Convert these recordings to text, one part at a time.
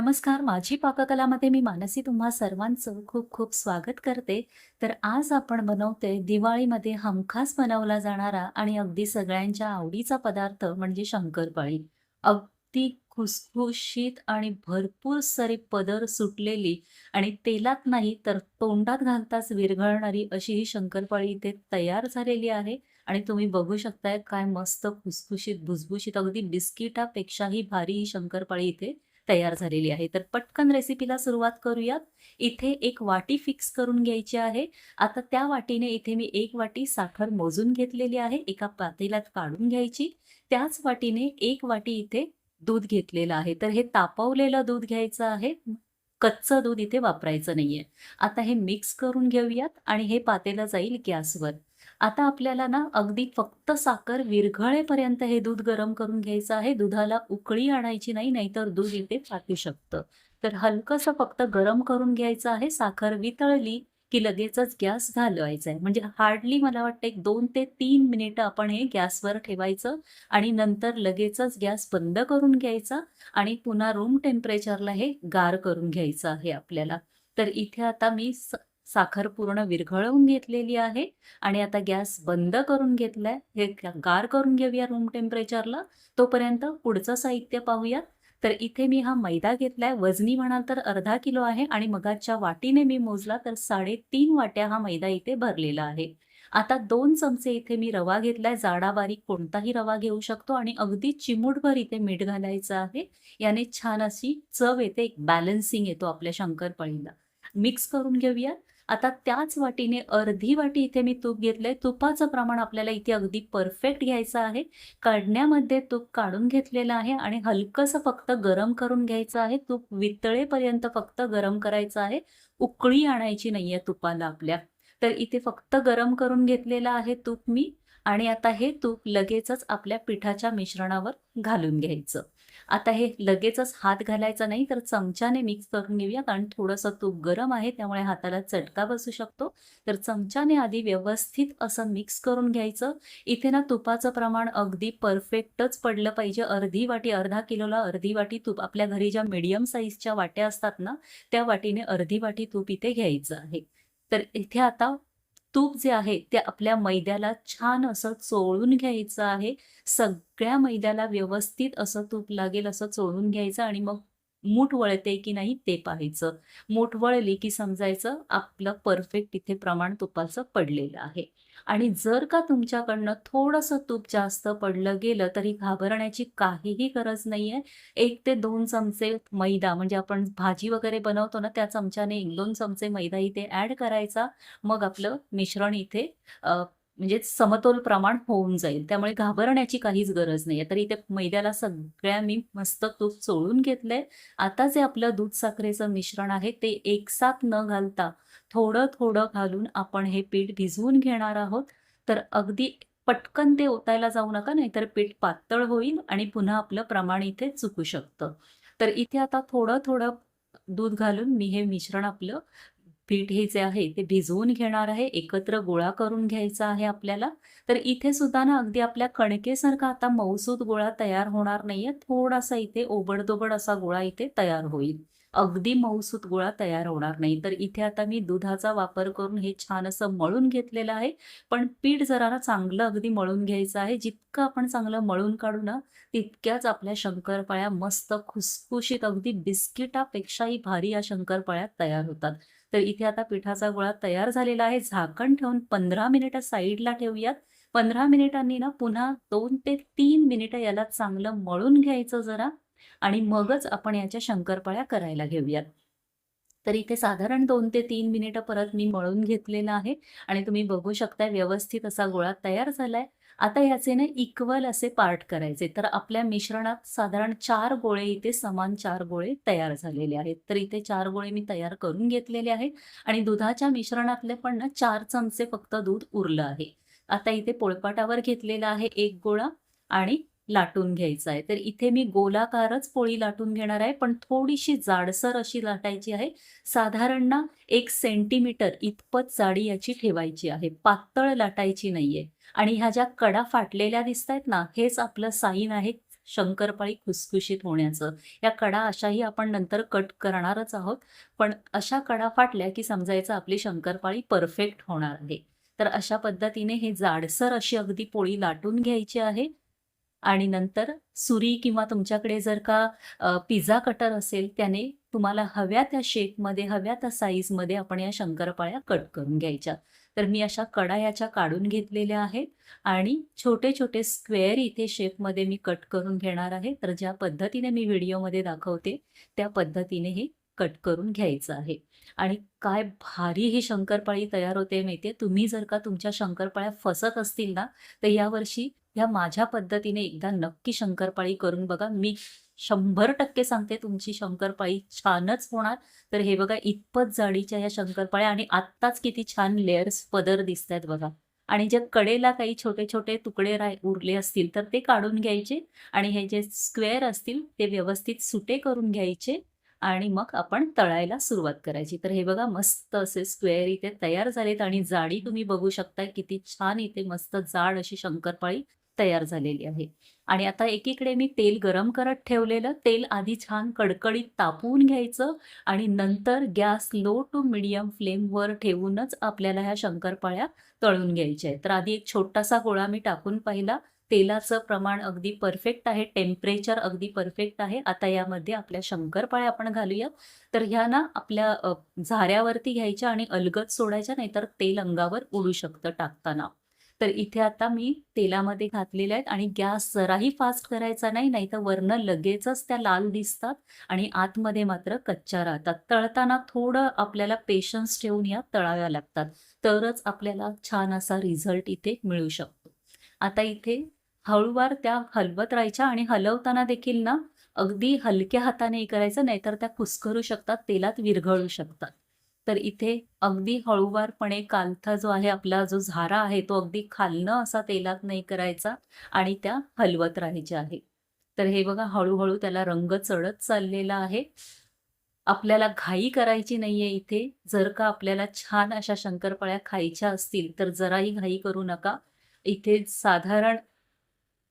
नमस्कार, माझी पाककलामध्ये मी मानसी तुम्हा सर्वांचं खूप खूप स्वागत करते. तर आज आपण बनवते दिवाळीमध्ये हमखास बनवला जाणारा आणि अगदी सगळ्यांच्या आवडीचा पदार्थ म्हणजे शंकरपाळी. अगदी खुसखुशीत आणि भरपूर सारी पदर सुटलेली आणि तेलात नाही तर तोंडात घालताच विरघळणारी अशी ही शंकरपाळी इथे तयार झालेली आहे आणि तुम्ही बघू शकताय काय मस्त खुसखुशीत, भुसभुशीत अगदी बिस्किटापेक्षाही भारी ही शंकरपाळी इथे तयार झालेली आहे. तर पटकन रेसिपीला सुरुवात करूयात. इथे एक वाटी फिक्स करून घ्यायची आहे. आता त्या वाटीने इथे मी एक वाटी साखर मोजून घेतलेली आहे. एका पातेल्यात काढून घ्यायची. त्याच वाटीने एक वाटी इथे दूध घेतलेलं आहे. तर हे तापवलेलं दूध घ्यायचं आहे. कच्चं दूध इथे वापरायचं नाहीये. आता हे मिक्स करून घेऊयात आणि हे पातेलं जाईल गॅसवर. आता आपल्याला ना अगदी फक्त साखर विरघळेपर्यंत हे दूध गरम करून घ्यायचं आहे. दुधाला उकळी आणायची नाही, नाहीतर दूध इथे फाटू शकतं. तर हलकंसं फक्त गरम करून घ्यायचं आहे. साखर वितळली की लगेचच गॅस घालवायचा आहे. म्हणजे हार्डली मला वाटतं एक दोन ते तीन मिनिटं आपण हे गॅसवर ठेवायचं आणि नंतर लगेचच गॅस बंद करून घ्यायचा आणि पुन्हा रूम टेम्परेचरला हे गार करून घ्यायचं आहे आपल्याला. तर इथे आता मी साखर पूर्ण विरघळवून घेतलेली आहे आणि आता गॅस बंद करून घेतलाय. हे गार करून घेऊया रूम टेम्परेचरला. तोपर्यंत पुढचं साहित्य पाहूयात. तर इथे मी हा मैदा घेतलाय. वजनी म्हणाल तर अर्धा किलो आहे आणि मगाच्या वाटीने मी मोजला तर 3.5 वाट्या हा मैदा इथे भरलेला आहे. आता दोन चमचे इथे मी रवा घेतलाय. जाडा-बारीक कोणताही रवा घेऊ शकतो आणि अगदी चिमूटभर इथे मीठ घालायचं आहे. याने छान अशी चव येते, एक बॅलन्सिंग येतो आपल्या शंकरपाळीला. मिक्स करून घेऊया. आता त्याच वाटीने अर्धी वाटी इथे मी तूप घेतलंय. तुपाचं प्रमाण आपल्याला इथे अगदी परफेक्ट घ्यायचं आहे. काढण्यामध्ये तूप काढून घेतलेलं आहे आणि हलकंसं फक्त गरम करून घ्यायचं आहे. तूप वितळेपर्यंत फक्त गरम करायचं आहे. उकळी आणायची नाहीये तुपाला आपल्या. तर इथे फक्त गरम करून घेतलेलं आहे तूप मी आणि आता हे तूप लगेचच आपल्या पिठाच्या मिश्रणावर घालून घ्यायचं. आता हे लगेचच हात घालायचा नाही तर चमच्याने मिक्स करून घेऊया कारण थोडंसं तूप गरम आहे त्यामुळे हाताला चटका बसू शकतो. तर चमच्याने आधी व्यवस्थित असं मिक्स करून घ्यायचं. इथे ना तुपाचं प्रमाण अगदी परफेक्टच पडलं पाहिजे. अर्धी वाटी, अर्धा किलोला अर्धी वाटी तूप आपल्या घरी ज्या मीडियम साईजच्या वाट्या असतात ना, त्या वाटीने अर्धी वाटी तूप इथे घ्यायचं आहे. तर इथे आता तूप जे आहे ते आपल्या मैद्याला छान असं चोळून घ्यायचं आहे. सगळ्या मैद्याला व्यवस्थित असं तूप लागेल असं चोळून घ्यायचं आणि मग मूठ वळते की नाही ते पाहायचं. मूठ वळली की समजायचं आपलं परफेक्ट इथे प्रमाण तुपाचं पडलेलं आहे. आणि जर का तुमच्याकडनं थोडंसं तूप जास्त पडलं गेलं तरी घाबरण्याची काहीही गरज नाही आहे एक ते दोन चमचे मैदा म्हणजे आपण भाजी वगैरे बनवतो ना, त्या चमच्याने 1-2 चमचे मैदा इथे ॲड करायचा. मग आपलं मिश्रण इथे म्हणजे समतोल प्रमाण होऊन जाईल. त्यामुळे घाबरण्याची काहीच गरज नाहीये. तर इथे मैद्याला सगळ्या मी मस्त तूप चोळून घेतलंय. आता जे आपलं दूध साखरेचं मिश्रण आहे ते एकसाथ न घालता थोडं-थोडं घालून आपण हे पीठ भिजवून घेणार आहोत. तर अगदी पटकन ते ओतायला जाऊ नका नाहीतर पीठ पातळ होईल आणि पुन्हा आपलं प्रमाण इथे चुकू शकतं. तर इथे आता थोडं-थोडं दूध घालून मी हे मिश्रण आपलं पीठ हे जे आहे ते भिजवून घेणार आहे. एकत्र गोळा करून घ्यायचा आहे आपल्याला. तर इथे सुद्धा ना अगदी आपल्या कणकेसारखा आता मऊसूत गोळा तयार होणार नाहीये. थोडासा इथे ओबडदोबड असा गोळा इथे तयार होईल. अगदी मऊसूत गोळा तयार होणार नाही. तर इथे आता मी दुधाचा वापर करून हे छान असं मळून घेतलेलं आहे. पण पीठ जरा चांगलं अगदी मळून घ्यायचं आहे. जितकं आपण चांगलं मळून काढू ना, तितक्याच आपल्या शंकरपाळ्या मस्त खुसखुशीत अगदी बिस्किटापेक्षाही भारी या शंकरपाळ्या तयार होतात. तर इथे आता पिठाचा गोळा तयार झालेला आहे. झाकण ठेवून 15 मिनिटं साइडला ठेवूयात. 15 मिनिटांनी ना पुन्हा दोन ते तीन मिनिटं याला चांगलं मळून घ्यायचं जरा आणि मगच आपण याच्या शंकरपाळ्या करायला घेऊयात. तर इथे साधारण दोन ते तीन मिनिटं परत मी मळून घेतलेलं आहे आणि तुम्ही बघू शकताय व्यवस्थित असा गोळा तयार झालाय. आता याचे ना इक्वल असे पार्ट करायचे. तर आपल्या मिश्रणात साधारण चार गोळे इथे समान चार गोळे तयार झालेले आहेत. तर इथे चार गोळे मी तयार करून घेतलेले आहेत आणि दुधाच्या मिश्रणातले पण ना चार चमचे फक्त दूध उरलं आहे. आता इथे पोळपाटावर घेतलेला आहे एक गोळा आणि लाटून घ्यायचा आहे. तर इथे मी गोलाकारच पोळी लाटून घेणार आहे. पण थोडीशी जाडसर अशी लाटायची आहे. साधारण ना एक सेंटीमीटर इतपत जाडी याची ठेवायची आहे. पातळ लाटायची नाहीये. आणि ह्या ज्या कडा फाटलेल्या दिसतायत ना, हेच आपलं साईन आहे शंकरपाळी खुसखुशीत होण्याचं. या कडा अशाही आपण नंतर कट करणारच आहोत. पण अशा कडा फाटल्या की समजायचं आपली शंकरपाळी परफेक्ट होणार आहे. तर अशा पद्धतीने हे जाडसर अशी अगदी पोळी लाटून घ्यायची आहे आणि नंतर सुरी किंवा तुमच्याकडे जर का पिझ्झा कटर असेल त्याने तुम्हाला हव्या त्या शेपमध्ये, हव्या त्या साईजमध्ये आपण या शंकरपाळ्या कट करून घ्यायच्या. तर मी अशा कडा याच्या काढून घेतलेल्या आहेत आणि छोटे-छोटे स्क्वेअर इथे शेपमध्ये मी कट करून घेणार आहे. तर ज्या पद्धतीने मी व्हिडिओमध्ये दाखवते त्या पद्धतीने हे कट करून घ्यायचं आहे. आणि काय भारी ही शंकरपाळी तयार होते माहिती तुम्ही जर का तुमच्या शंकरपाळ्या फसत असतील ना, तर यावर्षी ह्या माझ्या पद्धतीने एकदा नक्की शंकरपाळी करून बघा. मी 100% सांगते तुमची शंकरपाळी छानच होणार. तर हे बघा इतपत जाडीच्या ह्या शंकरपाळ्या आणि आत्ताच किती छान लेअर्स पदर दिसतायत बघा. आणि जे कडेला काही छोटे-छोटे तुकडे राह उरले असतील तर ते काढून घ्यायचे आणि हे जे स्क्वेअर असतील ते व्यवस्थित सुटे करून घ्यायचे आणि मग आपण तळायला सुरुवात करायची. तर हे बघा मस्त असे स्क्वेअर इथे तयार झालेत आणि जाडी तुम्ही बघू शकता किती छान इथे मस्त जाड अशी शंकरपाळी तयार झालेली आहे. आणि आता एकीकडे मी तेल गरम करत ठेवलेलं. तेल आधी छान कडकडीत तापवून घ्यायचं आणि नंतर गॅस लो टू मीडियम फ्लेमवर ठेवूनच आपल्याला ह्या शंकरपाळ्या तळून घ्यायच्या आहेत. तर आधी एक छोटासा गोळा मी टाकून पाहिला. तेलाचं प्रमाण अगदी परफेक्ट आहे. टेम्परेचर अगदी परफेक्ट आहे. आता यामध्ये आपल्या शंकरपाळ्या आपण घालूया. तर ह्या ना आपल्या झाऱ्यावरती घ्यायच्या आणि अलगद सोडायच्या नाहीतर तेल अंगावर उडू शकतं टाकताना. तर इथे आता मी तेलामध्ये घातलेले आहेत आणि गॅस जराही फास्ट करायचा नाही, नाहीतर वरनं लगेचच त्या लाल दिसतात आणि आतमध्ये मात्र कच्च्या राहतात. तळताना थोडं आपल्याला पेशन्स ठेवून या तळाव्या लागतात. तरच आपल्याला छान असा रिझल्ट इथे मिळू शकतो. आता इथे हळूवार त्या हलवत राहायच्या आणि हलवताना देखील ना अगदी हलक्या हाताने करायचं नाहीतर त्या कुस्करू शकतात, तेलात विरघळू शकतात. तर इथे अगदी हळूवारपणे कालथा जो आहे आपला जो झारा आहे तो अगदी खालनं असा तेलात नाही करायचा आणि त्या हलवत राहायच्या आहे. तर हे बघा हळूहळू त्याला रंग चढत चाललेला आहे. आपल्याला घाई करायची नाहीये इथे. जर का आपल्याला छान अशा शंकरपाळ्या खायच्या असतील तर जराही घाई करू नका. इथे साधारण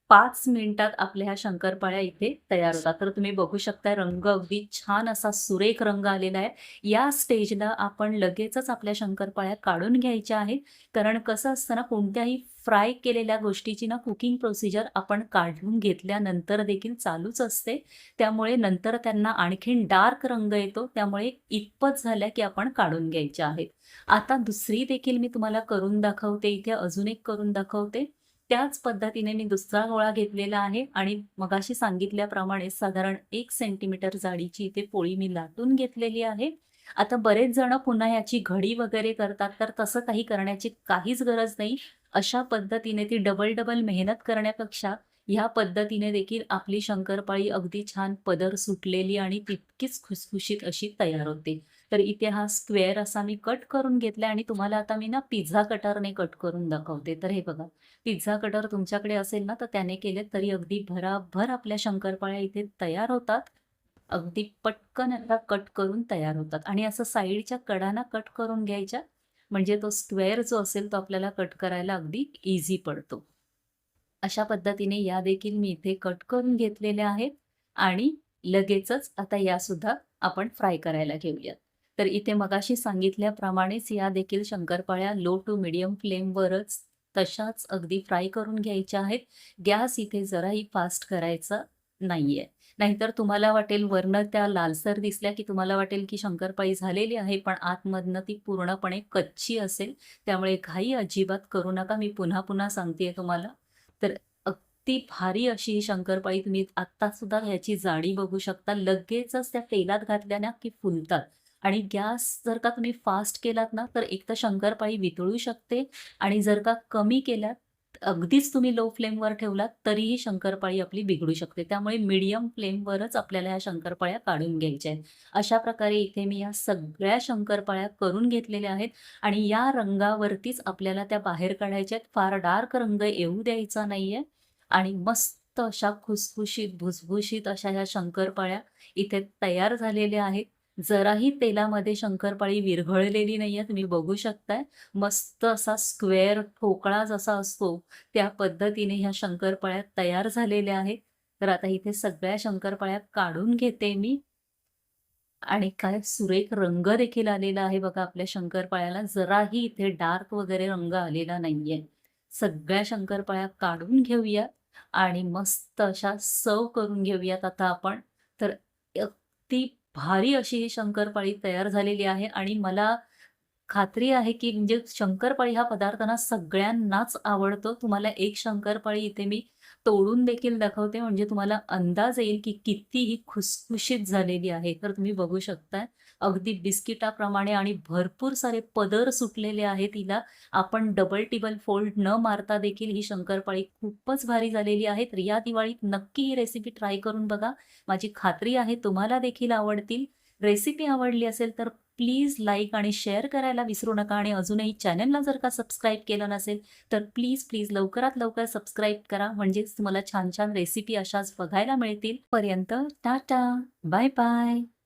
पाच मिनिटात आपल्या ह्या शंकरपाळ्या इथे तयार होतात. तर तुम्ही बघू शकता रंग अगदी छान असा सुरेख रंग आलेला आहे. या स्टेजला आपण लगेचच आपल्या शंकरपाळ्या काढून घ्यायच्या आहेत. कारण कसं असतं ना कोणत्याही फ्राय केलेल्या गोष्टीची ना कुकिंग प्रोसिजर आपण काढून घेतल्यानंतर देखील चालूच असते. त्यामुळे नंतर त्यांना आणखीन डार्क रंग येतो. त्यामुळे इतपत झाल्या की आपण काढून घ्यायच्या आहेत. आता दुसरी देखील मी तुम्हाला करून दाखवते. इथे अजून एक करून दाखवते. त्याच पद्धतीने मी दुसरा गोळा घेतलेला आहे आणि मगाशी सांगितल्याप्रमाणे साधारण एक सेंटीमीटर जाडीची इथे पोळी मी लाटून घेतलेली आहे. आता बरेच जण पुन्हा याची घडी वगैरे करतात. तर तसं काही करण्याची काहीच गरज नाही. अशा पद्धतीने ती डबल-डबल मेहनत करण्यापेक्षा ह्या पद्धतीने देखील आपली शंकरपाळी अगदी छान पदर सुटलेली आणि तितकीच खुसखुशीत अशी तयार होते. तर इथे हा स्क्वेअर असा मी कट करून घेतलाय आणि तुम्हाला आता मी ना पिझ्झा कटरने कट करून दाखवते. तर हे बघा पिझ्झा कटर तुमच्याकडे असेल ना तर त्याने केले तरी अगदी भराभर आपल्या शंकरपाळ्या इथे तयार होतात. अगदी पटकन आता कट करून तयार होतात आणि असं साईडच्या कडांना कट करून घ्यायच्या. म्हणजे तो स्क्वेअर जो असेल तो आपल्याला कट करायला अगदी इझी पडतो. अशा पद्धतीने या देखील मी इथे कट करून घेतलेल्या आहेत आणि लगेचच आता यासुद्धा आपण फ्राय करायला घेऊयात. तर इथे मगाशी सांगितल्याप्रमाणेच या देखील शंकरपाळ्या लो टू मीडियम फ्लेमवरच तशाच अगदी फ्राय करून घ्यायच्या आहेत. गॅस इथे जराही फास्ट करायचा नाहीये. नाहीतर तुम्हाला वाटेल वरनं त्या लालसर दिसल्या की तुम्हाला वाटेल की शंकरपाळी झालेली आहे, पण आतमधनं ती पूर्णपणे कच्ची असेल. त्यामुळे घाई अजिबात करू नका. मी पुन्हा-पुन्हा सांगते तुम्हाला. तर अगदी भारी अशी ही शंकरपाळी तुम्ही आत्तासुद्धा ह्याची जाडी बघू शकता. लगेचच त्या तेलात घातल्या ना की फुलतात आणि गॅस जर का तुम्ही फास्ट केलात ना तर एक तर शंकरपाळी वितळू शकते आणि जर का कमी केल्यात अगदीच तुम्ही लो फ्लेमवर ठेवलात तरीही शंकरपाळी आपली बिघडू शकते. त्यामुळे मीडियम फ्लेमवरच आपल्याला ह्या शंकरपाळ्या काढून घ्यायच्या आहेत. अशा प्रकारे इथे मी या सगळ्या शंकरपाळ्या करून घेतलेल्या आहेत आणि या रंगावरतीच आपल्याला त्या बाहेर काढायच्या आहेत. फार डार्क रंग येऊ द्यायचा नाहीये आणि मस्त अशा खुसखुशीत, भुसभुशीत अशा ह्या शंकरपाळ्या इथे तयार झालेल्या आहेत. जराही तेलामध्ये शंकरपाळी विरघळलेली नाहीये. तुम्ही बघू शकताय. मस्त असा स्क्वेअर ठोकळा जसा असतो त्या पद्धतीने ह्या शंकरपाळ्या तयार झालेल्या आहेत. तर आता इथे सगळ्या शंकरपाळ्या काढून घेते मी. आणि काय सुरेख रंग देखील आलेला आहे बघा आपल्या शंकरपाळ्याला. जराही इथे डार्क वगैरे रंग आलेला नाहीये. सगळ्या शंकरपाळ्या काढून घेऊया आणि मस्त अशा सव करून घेऊयात आता आपण. तर अगदी भारी अशी ही शंकरपाळी तयार झालेली आहे आणि मला खात्री आहे, की म्हणजे शंकरपाळी हा पदार्थ ना सगळ्यांनाच आवडतो. तुम्हाला एक शंकरपाळी इथे मी तोडून देखील दाखवते म्हणजे तुम्हाला अंदाज येईल, की किती ही खुसखुशीत झालेली आहे. तर तुम्ही बघू शकताय अगदी बिस्किटाप्रमाणे आणि भरपूर सारे पदर सुटलेले आहेत तिला आपण डबल टिबल फोल्ड न मारता देखील ही शंकरपाळी खूपच भारी झालेली आहे. तर या दिवाळीत नक्की ही रेसिपी ट्राय करून बघा. माझी खात्री आहे तुम्हाला देखील आवडतील. रेसिपी आवडली असेल तर प्लीज लाईक आणि शेअर करायला विसरू नका आणि अजूनही चॅनलला जर का सबस्क्राईब केलं नसेल, तर प्लीज, प्लीज लवकरात लवकर सबस्क्राईब करा. म्हणजेच तुम्हाला छान-छान रेसिपी अशाच बघायला मिळतील. पर्यंत टाटा, बाय बाय.